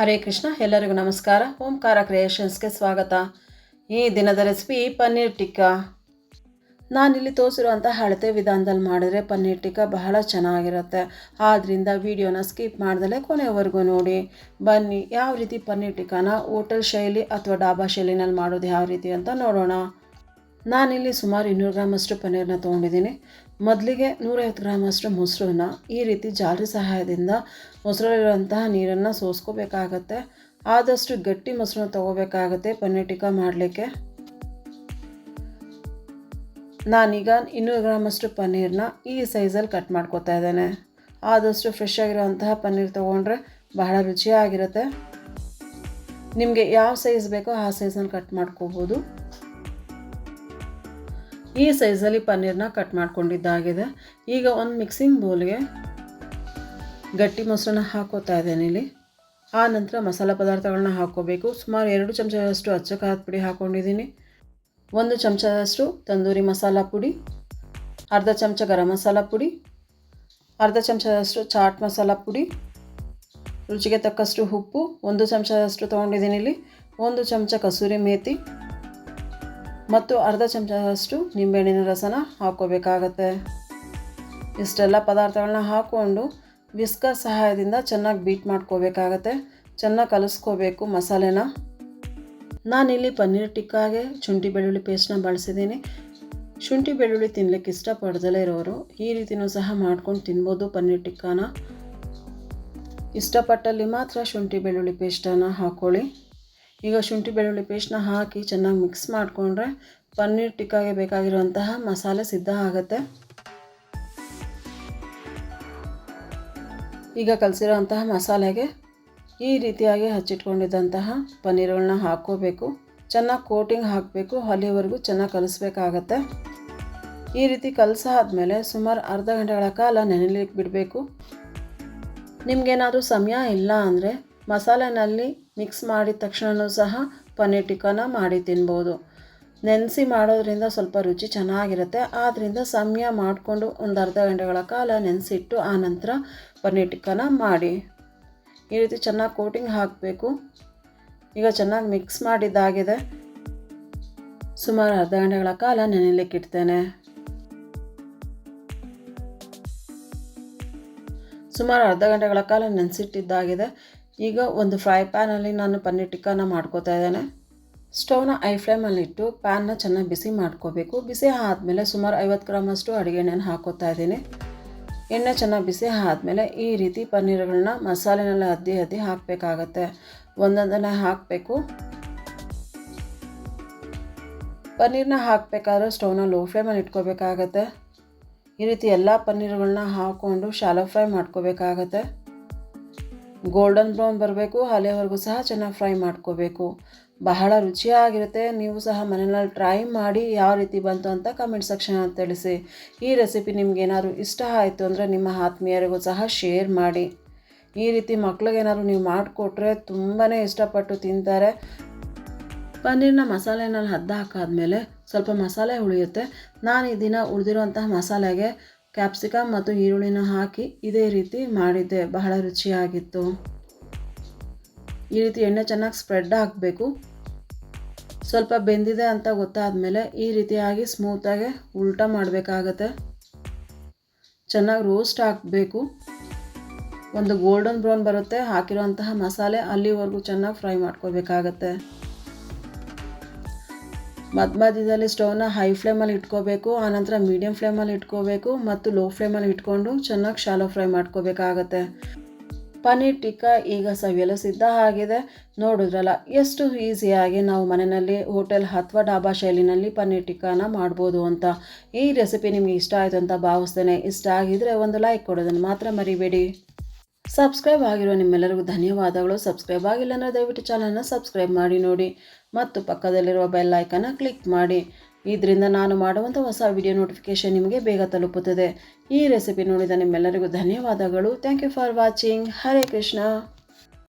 ಹರೇ ಕೃಷ್ಣ, ಎಲ್ಲರಿಗೂ ನಮಸ್ಕಾರ. ಓಂಕಾರ ಕ್ರಿಯೇಷನ್ಸ್ಗೆ ಸ್ವಾಗತ. ಈ ದಿನದ ರೆಸಿಪಿ ಪನ್ನೀರ್ ಟಿಕ್ಕಾ. ನಾನಿಲ್ಲಿ ತೋರಿಸಿರುವಂಥ ಹಳತೆ ವಿಧಾನದಲ್ಲಿ ಮಾಡಿದ್ರೆ ಪನ್ನೀರ್ ಟಿಕ್ಕಾ ಬಹಳ ಚೆನ್ನಾಗಿರುತ್ತೆ. ಆದ್ದರಿಂದ ವಿಡಿಯೋನ ಸ್ಕಿಪ್ ಮಾಡ್ದಲೇ ಕೊನೆವರೆಗೂ ನೋಡಿ. ಬನ್ನಿ, ಯಾವ ರೀತಿ ಪನ್ನೀರ್ ಟಿಕ್ಕಾನ ಹೋಟೆಲ್ ಶೈಲಿ ಅಥವಾ ಡಾಬಾ ಶೈಲಿನಲ್ಲಿ ಮಾಡೋದು ಯಾವ ರೀತಿ ಅಂತ ನೋಡೋಣ. ನಾನಿಲ್ಲಿ ಸುಮಾರು ಇನ್ನೂರು ಗ್ರಾಮಷ್ಟು ಪನ್ನೀರನ್ನ ತೊಗೊಂಡಿದ್ದೀನಿ. ಮೊದಲಿಗೆ ನೂರೈವತ್ತು ಗ್ರಾಮಷ್ಟು ಮೊಸರನ್ನ ಈ ರೀತಿ ಜಾಲರಿ ಸಹಾಯದಿಂದ ಮೊಸರಲ್ಲಿರುವಂತಹ ನೀರನ್ನು ಸೋಸ್ಕೋಬೇಕಾಗತ್ತೆ. ಆದಷ್ಟು ಗಟ್ಟಿ ಮೊಸರನ್ನ ತೊಗೋಬೇಕಾಗತ್ತೆ ಪನ್ನೀರ್ ಟಿಕ್ಕಾ ಮಾಡಲಿಕ್ಕೆ. ನಾನೀಗ ಇನ್ನೂರು ಗ್ರಾಮಷ್ಟು ಪನ್ನೀರನ್ನ ಈ ಸೈಜಲ್ಲಿ ಕಟ್ ಮಾಡ್ಕೊತಾ ಇದ್ದೇನೆ. ಆದಷ್ಟು ಫ್ರೆಶ್ ಆಗಿರೋಂತಹ ಪನ್ನೀರ್ ತೊಗೊಂಡ್ರೆ ಬಹಳ ರುಚಿಯಾಗಿರುತ್ತೆ. ನಿಮಗೆ ಯಾವ ಸೈಜ್ ಬೇಕೋ ಆ ಸೈಜನ್ನು ಕಟ್ ಮಾಡ್ಕೋಬೋದು. ಈ ಸೈಜಲ್ಲಿ ಪನ್ನೀರನ್ನ ಕಟ್ ಮಾಡ್ಕೊಂಡಿದ್ದಾಗಿದೆ. ಈಗ ಒಂದು ಮಿಕ್ಸಿಂಗ್ ಬೌಲ್ಗೆ ಗಟ್ಟಿ ಮೊಸರನ್ನ ಹಾಕೋತಾ ಇದ್ದೇನೆ ಇಲ್ಲಿ. ಆ ನಂತರ ಮಸಾಲೆ ಪದಾರ್ಥಗಳನ್ನ ಹಾಕ್ಕೋಬೇಕು ಸುಮಾರು ಎರಡು ಚಮಚದಷ್ಟು ಅಚ್ಚ ಖಾರದ ಪುಡಿ ಹಾಕ್ಕೊಂಡಿದ್ದೀನಿ ಒಂದು ಚಮಚದಷ್ಟು ತಂದೂರಿ ಮಸಾಲ ಪುಡಿ, ಅರ್ಧ ಚಮಚ ಗರಂ ಮಸಾಲ ಪುಡಿ, ಅರ್ಧ ಚಮಚದಷ್ಟು ಚಾಟ್ ಮಸಾಲ ಪುಡಿ, ರುಚಿಗೆ ತಕ್ಕಷ್ಟು ಉಪ್ಪು, ಒಂದು ಚಮಚದಷ್ಟು ತೊಗೊಂಡಿದ್ದೀನಿ ಇಲ್ಲಿ. ಒಂದು ಚಮಚ ಕಸೂರಿ ಮೇಥಿ ಮತ್ತು ಅರ್ಧ ಚಮಚದಷ್ಟು ನಿಂಬೆಹಣ್ಣಿನ ರಸನ ಹಾಕ್ಕೋಬೇಕಾಗತ್ತೆ. ಇಷ್ಟೆಲ್ಲ ಪದಾರ್ಥಗಳನ್ನ ಹಾಕ್ಕೊಂಡು ವಿಸ್ಕರ್ ಸಹಾಯದಿಂದ ಚೆನ್ನಾಗಿ ಬೀಟ್ ಮಾಡ್ಕೋಬೇಕಾಗತ್ತೆ. ಚೆನ್ನಾಗಿ ಕಲಿಸ್ಕೋಬೇಕು ಮಸಾಲೆನ. ನಾನಿಲ್ಲಿ ಪನ್ನೀರ್ ಟಿಕ್ಕಾಗೆ ಶುಂಠಿ ಬೆಳ್ಳುಳ್ಳಿ ಪೇಸ್ಟ್ನ ಬಳಸಿದ್ದೀನಿ. ಶುಂಠಿ ಬೆಳ್ಳುಳ್ಳಿ ತಿನ್ಲಿಕ್ಕೆ ಇಷ್ಟಪಡ್ದಲೇ ಇರೋರು ಈ ರೀತಿಯೂ ಸಹ ಮಾಡ್ಕೊಂಡು ತಿನ್ಬೋದು ಪನ್ನೀರ್ ಟಿಕ್ಕಾನ. ಇಷ್ಟಪಟ್ಟಲ್ಲಿ ಮಾತ್ರ ಶುಂಠಿ ಬೆಳ್ಳುಳ್ಳಿ ಪೇಸ್ಟನ್ನು ಹಾಕ್ಕೊಳ್ಳಿ. ಈಗ ಶುಂಠಿ ಬೆಳ್ಳುಳ್ಳಿ ಪೇಸ್ಟ್ನ ಹಾಕಿ ಚೆನ್ನಾಗಿ ಮಿಕ್ಸ್ ಮಾಡಿಕೊಂಡ್ರೆ ಪನ್ನೀರ್ ಟಿಕ್ಕಾಗೆ ಬೇಕಾಗಿರುವಂತಹ ಮಸಾಲೆ ಸಿದ್ಧ ಆಗುತ್ತೆ. ಈಗ ಕಲಸಿರೋಂತಹ ಮಸಾಲೆಗೆ ಈ ರೀತಿಯಾಗಿ ಹಚ್ಚಿಟ್ಕೊಂಡಿದ್ದಂತಹ ಪನ್ನೀರ್ಗಳನ್ನ ಹಾಕ್ಕೋಬೇಕು. ಚೆನ್ನಾಗಿ ಕೋಟಿಂಗ್ ಹಾಕಬೇಕು, ಅಲ್ಲಿವರೆಗೂ ಚೆನ್ನಾಗಿ ಕಲಿಸ್ಬೇಕಾಗತ್ತೆ. ಈ ರೀತಿ ಕಲಸಾದ್ಮೇಲೆ ಸುಮಾರು ಅರ್ಧ ಗಂಟೆಗಳ ಕಾಲ ನೆನೆಲಿಕ್ಕೆ ಬಿಡಬೇಕು. ನಿಮಗೇನಾದರೂ ಸಮಯ ಇಲ್ಲ ಅಂದರೆ ಮಸಾಲೆನಲ್ಲಿ ಮಿಕ್ಸ್ ಮಾಡಿದ ತಕ್ಷಣವೂ ಸಹ ಪನ್ನೀರ್ ಟಿಕ್ಕಾನ ಮಾಡಿ ತಿನ್ಬೋದು. ನೆನೆಸಿ ಮಾಡೋದ್ರಿಂದ ಸ್ವಲ್ಪ ರುಚಿ ಚೆನ್ನಾಗಿರುತ್ತೆ. ಆದ್ದರಿಂದ ಸಮಯ ಮಾಡಿಕೊಂಡು ಒಂದು ಅರ್ಧ ಗಂಟೆಗಳ ಕಾಲ ನೆನೆಸಿಟ್ಟು ಆನಂತರ ಪನ್ನೀರ್ ಟಿಕ್ಕಾನ ಮಾಡಿ. ಈ ರೀತಿ ಚೆನ್ನಾಗಿ ಕೋಟಿಂಗ್ ಹಾಕಬೇಕು. ಈಗ ಚೆನ್ನಾಗಿ ಮಿಕ್ಸ್ ಮಾಡಿದ್ದಾಗಿದೆ. ಸುಮಾರು ಅರ್ಧ ಗಂಟೆಗಳ ಕಾಲ ನೆನೆಯಲಿಕ್ಕಿಡ್ತೇನೆ ಸುಮಾರು ಅರ್ಧ ಗಂಟೆಗಳ ಕಾಲ ನೆನೆಸಿಟ್ಟಿದ್ದಾಗಿದೆ. ಈಗ ಒಂದು ಫ್ರೈ ಪ್ಯಾನಲ್ಲಿ ನಾನು ಪನ್ನೀರ್ ಟಿಕ್ಕಾನ ಮಾಡ್ಕೋತಾ ಇದ್ದೇನೆ. ಸ್ಟವ್ನ ಐ ಫ್ಲೇಮಲ್ಲಿಟ್ಟು ಪ್ಯಾನ್ನ ಚೆನ್ನಾಗಿ ಬಿಸಿ ಮಾಡ್ಕೋಬೇಕು. ಬಿಸಿ ಆದಮೇಲೆ ಸುಮಾರು ಐವತ್ತು ಗ್ರಾಮಷ್ಟು ಅಡುಗೆ ಎಣ್ಣೆನ ಹಾಕೋತಾ ಇದ್ದೀನಿ. ಎಣ್ಣೆ ಚೆನ್ನಾಗಿ ಬಿಸಿ ಆದಮೇಲೆ ಈ ರೀತಿ ಪನ್ನೀರ್ಗಳನ್ನ ಮಸಾಲೆನೆಲ್ಲ ಅದ್ದಿ ಅದ್ದಿ ಹಾಕಬೇಕಾಗತ್ತೆ. ಒಂದೊಂದನ್ನೇ ಹಾಕಬೇಕು. ಪನ್ನೀರ್ನ ಹಾಕಬೇಕಾದ್ರೆ ಸ್ಟವ್ನ ಲೋ ಫ್ಲೇಮಲ್ಲಿ ಇಟ್ಕೋಬೇಕಾಗತ್ತೆ. ಈ ರೀತಿ ಎಲ್ಲ ಪನ್ನೀರ್ಗಳನ್ನ ಹಾಕ್ಕೊಂಡು ಶಾಲೋ ಫ್ರೈ ಮಾಡ್ಕೋಬೇಕಾಗತ್ತೆ. ಗೋಲ್ಡನ್ ಬ್ರೌನ್ ಬರಬೇಕು ಅಲ್ಲಿವರೆಗೂ ಸಹ ಚೆನ್ನಾಗಿ ಫ್ರೈ ಮಾಡ್ಕೋಬೇಕು. ಬಹಳ ರುಚಿಯಾಗಿರುತ್ತೆ, ನೀವು ಸಹ ಮನೆಯಲ್ಲಿ ಟ್ರೈ ಮಾಡಿ ಯಾವ ರೀತಿ ಬಂತು ಅಂತ ಕಮೆಂಟ್ ಸೆಕ್ಷನಲ್ಲಿ ತಿಳಿಸಿ. ಈ ರೆಸಿಪಿ ನಿಮ್ಗೆ ಏನಾದ್ರು ಇಷ್ಟ ಆಯಿತು ಅಂದರೆ ನಿಮ್ಮ ಆತ್ಮೀಯರಿಗೂ ಸಹ ಶೇರ್ ಮಾಡಿ. ಈ ರೀತಿ ಮಕ್ಳಿಗೇನಾದ್ರು ನೀವು ಮಾಡಿಕೊಟ್ರೆ ತುಂಬಾ ಇಷ್ಟಪಟ್ಟು ತಿಂತಾರೆ. ಪನ್ನೀರ್ನ ಮಸಾಲೆನಲ್ಲಿ ಹದ್ದ ಹಾಕಾದ್ಮೇಲೆ ಸ್ವಲ್ಪ ಮಸಾಲೆ ಉಳಿಯುತ್ತೆ ನಾನು ಈ ದಿನ ಉಳಿದಿರುವಂತಹ ಮಸಾಲೆಗೆ ಕ್ಯಾಪ್ಸಿಕಮ್ ಮತ್ತು ಈರುಳ್ಳಿನ ಹಾಕಿ ಇದೇ ರೀತಿ ಮಾಡಿದ್ದೆ. ಬಹಳ ರುಚಿಯಾಗಿತ್ತು. ಈ ರೀತಿ ಎಣ್ಣೆ ಚೆನ್ನಾಗಿ ಸ್ಪ್ರೆಡ್ ಹಾಕಬೇಕು ಸ್ವಲ್ಪ ಬೆಂದಿದೆ ಅಂತ ಗೊತ್ತಾದ ಮೇಲೆ ಈ ರೀತಿಯಾಗಿ ಸ್ಮೂತಾಗಿ ಉಲ್ಟ ಮಾಡಬೇಕಾಗತ್ತೆ. ಚೆನ್ನಾಗಿ ರೋಸ್ಟ್ ಹಾಕಬೇಕು ಒಂದು ಗೋಲ್ಡನ್ ಬ್ರೌನ್ ಬರುತ್ತೆ. ಹಾಕಿರೋಂತಹ ಮಸಾಲೆ ಅಲ್ಲಿವರೆಗೂ ಚೆನ್ನಾಗಿ ಫ್ರೈ ಮಾಡ್ಕೋಬೇಕಾಗತ್ತೆ ಮಧ್ಯ ಮಧ್ಯದಲ್ಲಿ ಸ್ಟವ್ನ ಹೈ ಫ್ಲೇಮಲ್ಲಿ ಇಟ್ಕೋಬೇಕು ಆನಂತರ ಮೀಡಿಯಮ್ ಫ್ಲೇಮಲ್ಲಿ ಇಟ್ಕೋಬೇಕು ಮತ್ತು ಲೋ ಫ್ಲೇಮಲ್ಲಿ ಇಟ್ಕೊಂಡು ಚೆನ್ನಾಗಿ ಶಾಲೋ ಫ್ರೈ ಮಾಡ್ಕೋಬೇಕಾಗತ್ತೆ. ಪನ್ನೀರ್ ಟಿಕ್ಕಾ ಈಗ ಸವಿಯಲು ಸಿದ್ಧ ಆಗಿದೆ. ನೋಡಿದ್ರಲ್ಲ, ಎಷ್ಟು ಈಸಿಯಾಗಿ ನಾವು ಮನೆಯಲ್ಲಿ ಹೋಟೆಲ್ ಅಥವಾ ಡಾಬಾ ಶೈಲಿನಲ್ಲಿ ಪನ್ನೀರ್ ಟಿಕ್ಕಾನ ಮಾಡ್ಬೋದು ಅಂತ. ಈ ರೆಸಿಪಿ ನಿಮಗೆ ಇಷ್ಟ ಆಯಿತು ಅಂತ ಭಾವಿಸ್ತೇನೆ. ಇಷ್ಟ ಆಗಿದರೆ ಒಂದು ಲೈಕ್ ಕೊಡೋದನ್ನು ಮಾತ್ರ ಮರಿಬೇಡಿ. ಸಬ್ಸ್ಕ್ರೈಬ್ ಆಗಿರೋ ನಿಮ್ಮೆಲ್ಲರಿಗೂ ಧನ್ಯವಾದಗಳು. ಸಬ್ಸ್ಕ್ರೈಬ್ ಆಗಿಲ್ಲ ಅಂದರೆ ದಯವಿಟ್ಟು ಚಾನಲ್ನ ಸಬ್ಸ್ಕ್ರೈಬ್ ಮಾಡಿ ನೋಡಿ. ಮತ್ತು ಪಕ್ಕದಲ್ಲಿರುವ ಬೆಲ್ ಐಕನ್ನ ಕ್ಲಿಕ್ ಮಾಡಿ. ಇದರಿಂದ ನಾನು ಮಾಡುವಂಥ ಹೊಸ ವಿಡಿಯೋ ನೋಟಿಫಿಕೇಷನ್ ನಿಮಗೆ ಬೇಗ ತಲುಪುತ್ತದೆ. ಈ ರೆಸಿಪಿ ನೋಡಿದ ನಿಮ್ಮೆಲ್ಲರಿಗೂ ಧನ್ಯವಾದಗಳು. Thank you for watching Hare Krishna